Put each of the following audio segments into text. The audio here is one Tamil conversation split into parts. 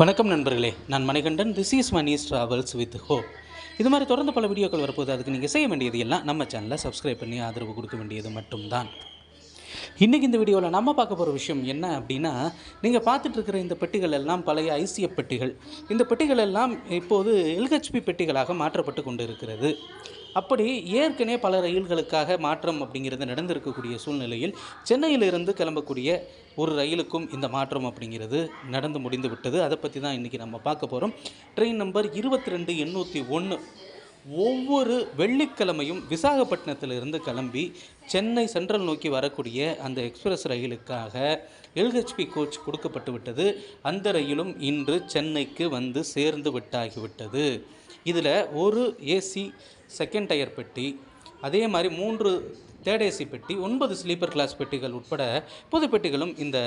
வணக்கம் நண்பர்களே. நான் Manikandan. This is Mani's travels with ஹோ இது மாதிரி தொடர்ந்து பல வீடியோக்கள் வரப்போது அதுக்கு நீங்கள் செய்ய வேண்டியது எல்லாம் நம்ம சேனலை சப்ஸ்கிரைப் பண்ணி ஆதரவு கொடுக்க வேண்டியது மட்டும்தான். இன்றைக்கி இந்த வீடியோவில் நம்ம பார்க்க போகிற விஷயம் என்ன அப்படின்னா நீங்கள் பார்த்துட்டு இருக்கிற இந்த பெட்டிகள் எல்லாம் பழைய ஐசிஎஃப் பெட்டிகள். இந்த பெட்டிகள் எல்லாம் இப்போது எல்ஹெச்பி பெட்டிகளாக மாற்றப்பட்டு கொண்டு இருக்கிறது அப்படி ஏற்கனவே பல ரயில்களுக்காக மாற்றம் அப்படிங்கிறது நடந்திருக்கக்கூடிய சூழ்நிலையில் சென்னையிலிருந்து கிளம்பக்கூடிய ஒரு ரயிலுக்கும் இந்த மாற்றம் அப்படிங்கிறது நடந்து முடிந்து விட்டது. அதை பற்றி தான் இன்றைக்கி நம்ம பார்க்க போகிறோம் ட்ரெயின் நம்பர் இருபத்தி ரெண்டு எண்ணூற்றி ஒன்று ஒவ்வொரு வெள்ளிக்கிழமையும் விசாகப்பட்டினத்திலிருந்து கிளம்பி சென்னை சென்ட்ரல் நோக்கி வரக்கூடிய அந்த எக்ஸ்பிரஸ் ரயிலுக்காக எல்ஹெச்பி கோச் கொடுக்கப்பட்டு விட்டது. அந்த ரயிலும் இன்று சென்னைக்கு வந்து சேர்ந்து விட்டாகிவிட்டது இதில் ஒரு ஏசி செகண்ட் டயர் பெட்டி அதே மாதிரி மூன்று தேர்ட் ஏசி பெட்டி ஒன்பது ஸ்லீப்பர் கிளாஸ் பெட்டிகள் உட்பட பொது பெட்டிகளும் இந்த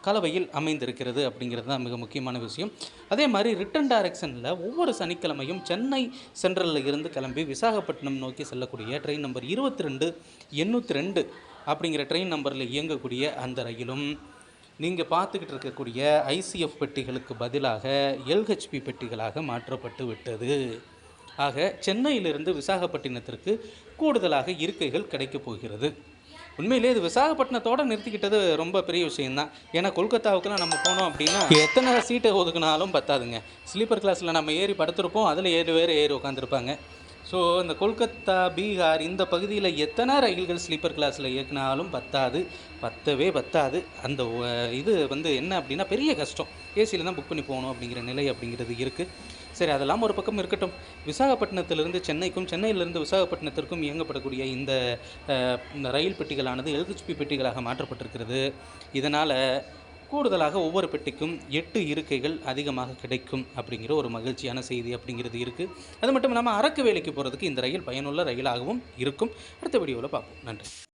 கலவையில் அமைந்திருக்கிறது அப்படிங்கிறது தான் மிக முக்கியமான விஷயம். அதே மாதிரி ரிட்டன் டைரக்ஷனில் ஒவ்வொரு சனிக்கிழமையும் சென்னை சென்ட்ரலில் இருந்து கிளம்பி விசாகப்பட்டினம் நோக்கி செல்லக்கூடிய ட்ரெயின் நம்பர் இருபத்தி ரெண்டு எண்ணூற்றி ரெண்டு அப்படிங்கிற ட்ரெயின் நம்பரில் இயங்கக்கூடிய அந்த ரயிலும் நீங்கள் பார்த்துக்கிட்டு இருக்கக்கூடிய ஐசிஎஃப் பெட்டிகளுக்கு பதிலாக எல்ஹெச்பி பெட்டிகளாக மாற்றப்பட்டு விட்டது. ஆக சென்னையிலிருந்து விசாகப்பட்டினத்திற்கு கூடுதலாக இருக்கைகள் கிடைக்கப் போகிறது. உண்மையிலே இது விசாகப்பட்டினத்தோடு நிறுத்திக்கிட்டது ரொம்ப பெரிய விஷயம்தான். ஏன்னா கொல்கத்தாவுக்குலாம் நம்ம போனோம் அப்படின்னா எத்தனை சீட்டை ஒதுக்குனாலும் பத்தாதுங்க. ஸ்லீப்பர் கிளாஸில் நம்ம ஏறி படுத்திருப்போம் அதில் ஏழு பேர் ஏறி உட்காந்துருப்பாங்க ஸோ இந்த கொல்கத்தா பீகார் இந்த பகுதியில் எத்தனை ரயில்கள் ஸ்லீப்பர் கிளாஸில் இயக்குனாலும் பத்தாது. பத்தவே பத்தாது. அந்த ஒ- இது வந்து என்ன அப்படின்னா பெரிய கஷ்டம். ஏசியில் தான் புக் பண்ணி போகணும் அப்படிங்கிற நிலை அப்படிங்கிறது இருக்குது சரி அதெல்லாம் ஒரு பக்கம் இருக்கட்டும். விசாகப்பட்டினத்திலிருந்து சென்னைக்கும் சென்னையிலிருந்து விசாகப்பட்டினத்திற்கும் இயங்கப்படக்கூடிய இந்த இந்த ரயில் பெட்டிகளானது எல்ஹெச்பி பெட்டிகளாக மாற்றப்பட்டிருக்கிறது. இதனால் கூடுதலாக ஒவ்வொரு பெட்டிக்கும் எட்டு இருக்கைகள் அதிகமாக கிடைக்கும் அப்படிங்கிற ஒரு மகிழ்ச்சியான செய்தி அப்படிங்கிறது இருக்குது அது மட்டும் இல்லாமல் அரக்கு வேலைக்கு போகிறதுக்கு இந்த ரயில் பயனுள்ள ரயிலாகவும் இருக்கும். அடுத்த வீடியோவில் பார்ப்போம். நன்றி.